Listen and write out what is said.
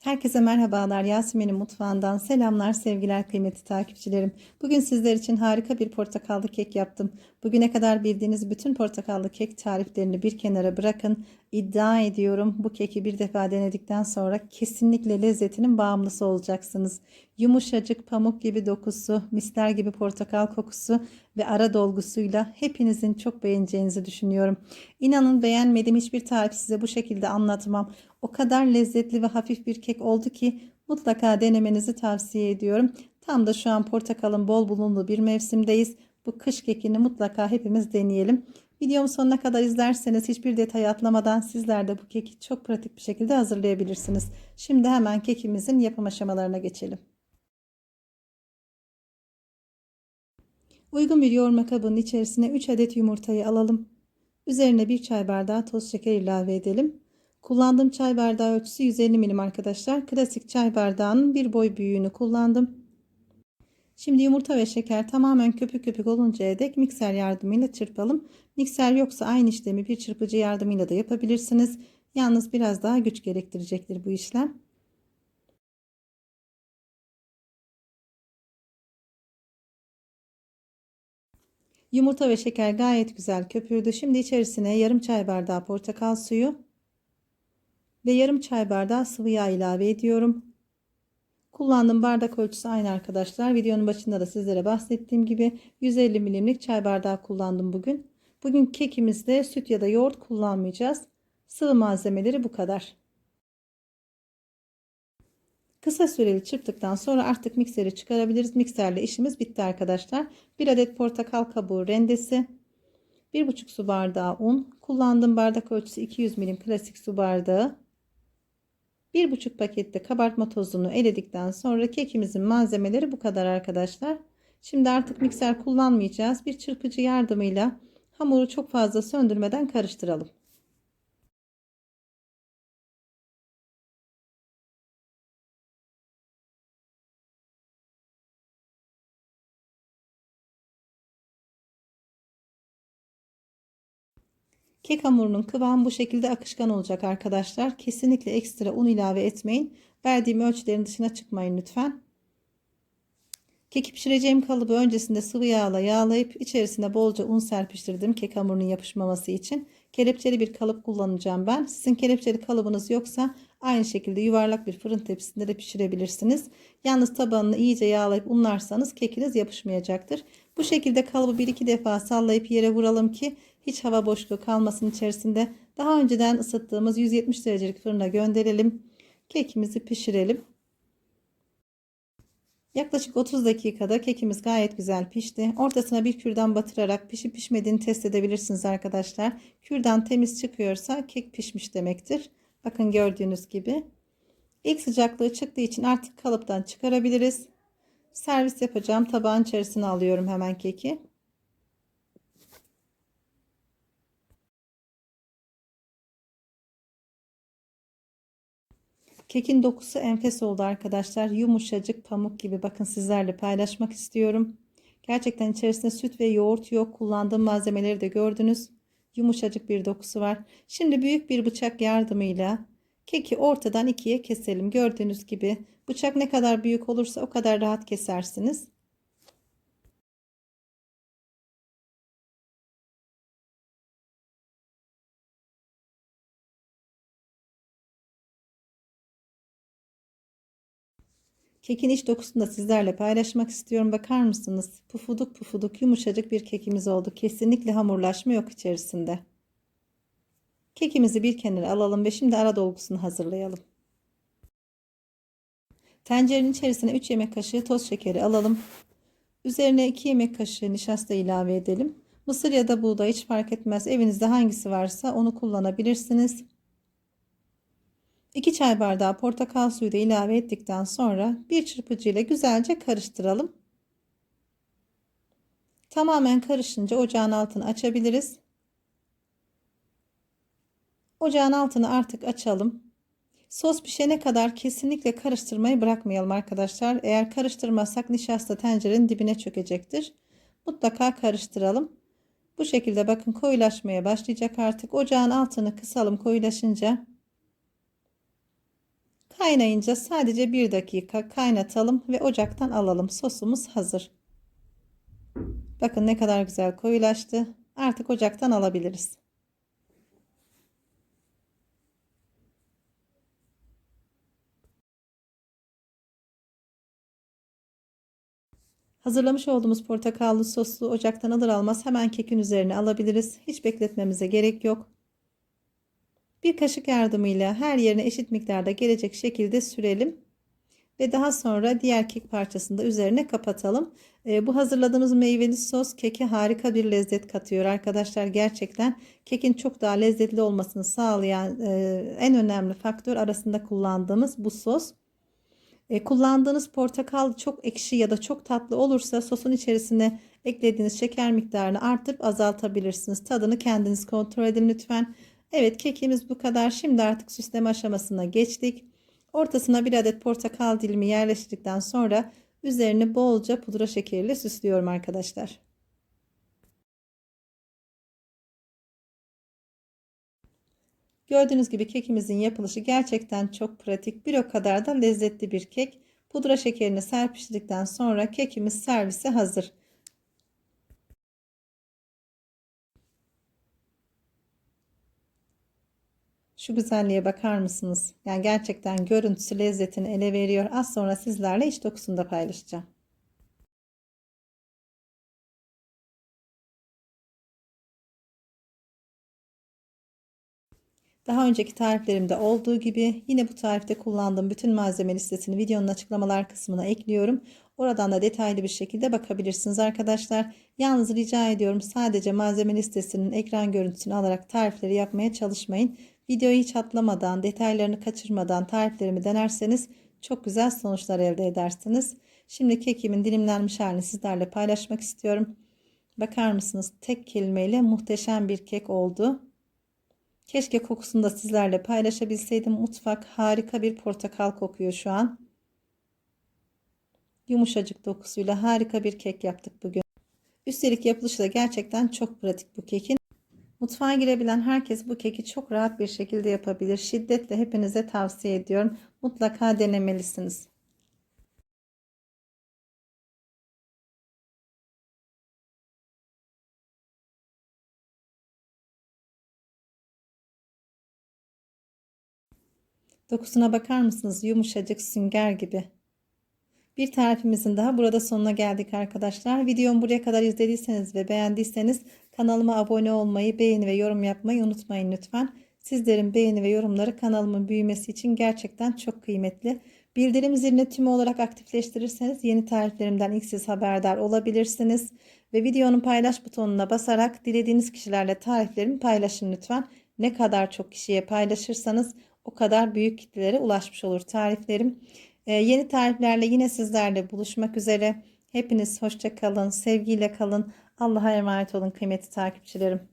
Herkese merhabalar. Yasemin'in mutfağından selamlar, sevgiler kıymetli takipçilerim. Bugün sizler için harika bir portakallı kek yaptım. Bugüne kadar bildiğiniz bütün portakallı kek tariflerini bir kenara bırakın. İddia ediyorum bu keki bir defa denedikten sonra kesinlikle lezzetinin bağımlısı olacaksınız. Yumuşacık pamuk gibi dokusu, misler gibi portakal kokusu ve ara dolgusuyla hepinizin çok beğeneceğinizi düşünüyorum. İnanın beğenmediğim hiçbir tarif size bu şekilde anlatmam. O kadar lezzetli ve hafif bir kek oldu ki mutlaka denemenizi tavsiye ediyorum. Tam da şu an portakalın bol bulunduğu bir mevsimdeyiz. Bu kış kekini mutlaka hepimiz deneyelim. Videomu sonuna kadar izlerseniz hiçbir detay atlamadan sizler de bu keki çok pratik bir şekilde hazırlayabilirsiniz. Şimdi hemen kekimizin yapım aşamalarına geçelim. Uygun bir yoğurma kabının içerisine 3 adet yumurtayı alalım. Üzerine 1 çay bardağı toz şeker ilave edelim. Kullandığım çay bardağı ölçüsü 150 milim arkadaşlar. Klasik çay bardağının bir boy büyüğünü kullandım. Şimdi yumurta ve şeker tamamen köpük köpük oluncaya dek mikser yardımıyla çırpalım. Mikser yoksa aynı işlemi bir çırpıcı yardımıyla da yapabilirsiniz. Yalnız biraz daha güç gerektirecektir bu işlem. Yumurta ve şeker gayet güzel köpürdü. Şimdi içerisine yarım çay bardağı portakal suyu ve yarım çay bardağı sıvı yağ ilave ediyorum. Kullandığım bardak ölçüsü aynı arkadaşlar. Videonun başında da sizlere bahsettiğim gibi 150 milimlik çay bardağı kullandım bugün. Bugün kekimizde süt ya da yoğurt kullanmayacağız. Sıvı malzemeleri bu kadar. Kısa süreli çırptıktan sonra artık mikseri çıkarabiliriz. Mikserle işimiz bitti arkadaşlar. 1 adet portakal kabuğu rendesi. 1,5 su bardağı un. Kullandığım bardak ölçüsü 200 milim klasik su bardağı. 1,5 pakette kabartma tozunu eledikten sonra kekimizin malzemeleri bu kadar arkadaşlar. Şimdi artık mikser kullanmayacağız. Bir çırpıcı yardımıyla hamuru çok fazla söndürmeden karıştıralım. Kek hamurunun kıvamı bu şekilde akışkan olacak arkadaşlar. Kesinlikle ekstra un ilave etmeyin. Verdiğim ölçülerin dışına çıkmayın lütfen. Keki pişireceğim kalıbı öncesinde sıvı yağla yağlayıp içerisine bolca un serpiştirdim kek hamurunun yapışmaması için. Kelepçeli bir kalıp kullanacağım ben. Sizin kelepçeli kalıbınız yoksa aynı şekilde yuvarlak bir fırın tepsisinde de pişirebilirsiniz. Yalnız tabanını iyice yağlayıp unlarsanız kekiniz yapışmayacaktır. Bu şekilde kalıbı bir iki defa sallayıp yere vuralım ki hiç hava boşluğu kalmasın içerisinde. Daha önceden ısıttığımız 170 derecelik fırına gönderelim. Kekimizi pişirelim. Yaklaşık 30 dakikada kekimiz gayet güzel pişti. Ortasına bir kürdan batırarak pişip pişmediğini test edebilirsiniz arkadaşlar. Kürdan temiz çıkıyorsa kek pişmiş demektir. Bakın gördüğünüz gibi. İlk sıcaklığı çıktığı için artık kalıptan çıkarabiliriz. Servis yapacağım tabağın içerisine alıyorum hemen keki. Kekin dokusu enfes oldu arkadaşlar. Yumuşacık pamuk gibi bakın sizlerle paylaşmak istiyorum. Gerçekten içerisinde süt ve yoğurt yok. Kullandığım malzemeleri de gördünüz. Yumuşacık bir dokusu var. Şimdi büyük bir bıçak yardımıyla keki ortadan ikiye keselim. Gördüğünüz gibi bıçak ne kadar büyük olursa o kadar rahat kesersiniz. Kekin iç dokusunu da sizlerle paylaşmak istiyorum. Bakar mısınız? Pufuduk pufuduk yumuşacık bir kekimiz oldu. Kesinlikle hamurlaşma yok içerisinde. Kekimizi bir kenara alalım ve şimdi ara dolgusunu hazırlayalım. Tencerenin içerisine 3 yemek kaşığı toz şekeri alalım. Üzerine 2 yemek kaşığı nişasta ilave edelim. Mısır ya da buğday hiç fark etmez. Evinizde hangisi varsa onu kullanabilirsiniz. 2 çay bardağı portakal suyu da ilave ettikten sonra bir çırpıcı ile güzelce karıştıralım. Tamamen karışınca ocağın altını açabiliriz. Ocağın altını artık açalım. Sos pişene kadar kesinlikle karıştırmayı bırakmayalım arkadaşlar. Eğer karıştırmazsak nişasta tencerenin dibine çökecektir. Mutlaka karıştıralım. Bu şekilde bakın koyulaşmaya başlayacak artık. Ocağın altını kısalım koyulaşınca Kaynayınca sadece bir dakika kaynatalım ve ocaktan alalım. Sosumuz hazır. Bakın ne kadar güzel koyulaştı. Artık ocaktan alabiliriz. Hazırlamış olduğumuz portakallı soslu ocaktan alır almaz hemen kekin üzerine alabiliriz. Hiç bekletmemize gerek yok. Bir kaşık yardımıyla her yerine eşit miktarda gelecek şekilde sürelim. Ve daha sonra diğer kek parçasını da üzerine kapatalım. E, bu hazırladığımız meyveli sos keke harika bir lezzet katıyor arkadaşlar. Gerçekten kekin çok daha lezzetli olmasını sağlayan e, en önemli faktör arasında kullandığımız bu sos. E, kullandığınız portakal çok ekşi ya da çok tatlı olursa sosun içerisine eklediğiniz şeker miktarını artırıp azaltabilirsiniz. Tadını kendiniz kontrol edin lütfen. Evet kekimiz bu kadar. Şimdi artık süsleme aşamasına geçtik. Ortasına bir adet portakal dilimi yerleştirdikten sonra üzerini bolca pudra şekeriyle süslüyorum arkadaşlar. Gördüğünüz gibi kekimizin yapılışı gerçekten çok pratik. Bir o kadar da lezzetli bir kek. Pudra şekerini serpiştirdikten sonra kekimiz servise hazır. Şu güzelliğe bakar mısınız? Yani gerçekten görüntüsü lezzetini ele veriyor. Az sonra sizlerle iç dokusunu da paylaşacağım. Daha önceki tariflerimde olduğu gibi yine bu tarifte kullandığım bütün malzeme listesini videonun açıklamalar kısmına ekliyorum. Oradan da detaylı bir şekilde bakabilirsiniz arkadaşlar. Yalnız rica ediyorum sadece malzeme listesinin ekran görüntüsünü alarak tarifleri yapmaya çalışmayın. Videoyu hiç atlamadan, detaylarını kaçırmadan tariflerimi denerseniz çok güzel sonuçlar elde edersiniz. Şimdi kekimin dilimlenmiş halini sizlerle paylaşmak istiyorum. Bakar mısınız? Tek kelimeyle muhteşem bir kek oldu. Keşke kokusunu da sizlerle paylaşabilseydim. Mutfak harika bir portakal kokuyor şu an. Yumuşacık dokusuyla harika bir kek yaptık bugün. Üstelik yapılışı da gerçekten çok pratik bu kekin. Mutfağa girebilen herkes bu keki çok rahat bir şekilde yapabilir. Şiddetle hepinize tavsiye ediyorum. Mutlaka denemelisiniz. Dokusuna bakar mısınız? Yumuşacık sünger gibi. Bir tarifimizin daha burada sonuna geldik arkadaşlar. Videomu buraya kadar izlediyseniz ve beğendiyseniz kanalıma abone olmayı, beğeni ve yorum yapmayı unutmayın lütfen. Sizlerin beğeni ve yorumları kanalımın büyümesi için gerçekten çok kıymetli. Bildirim zilini tümü olarak aktifleştirirseniz yeni tariflerimden ilk siz haberdar olabilirsiniz. Ve videonun paylaş butonuna basarak dilediğiniz kişilerle tariflerimi paylaşın lütfen. Ne kadar çok kişiye paylaşırsanız o kadar büyük kitlelere ulaşmış olur tariflerim. Ee, yeni tariflerle yine sizlerle buluşmak üzere. Hepiniz hoşça kalın, sevgiyle kalın. Allah'a emanet olun kıymetli takipçilerim.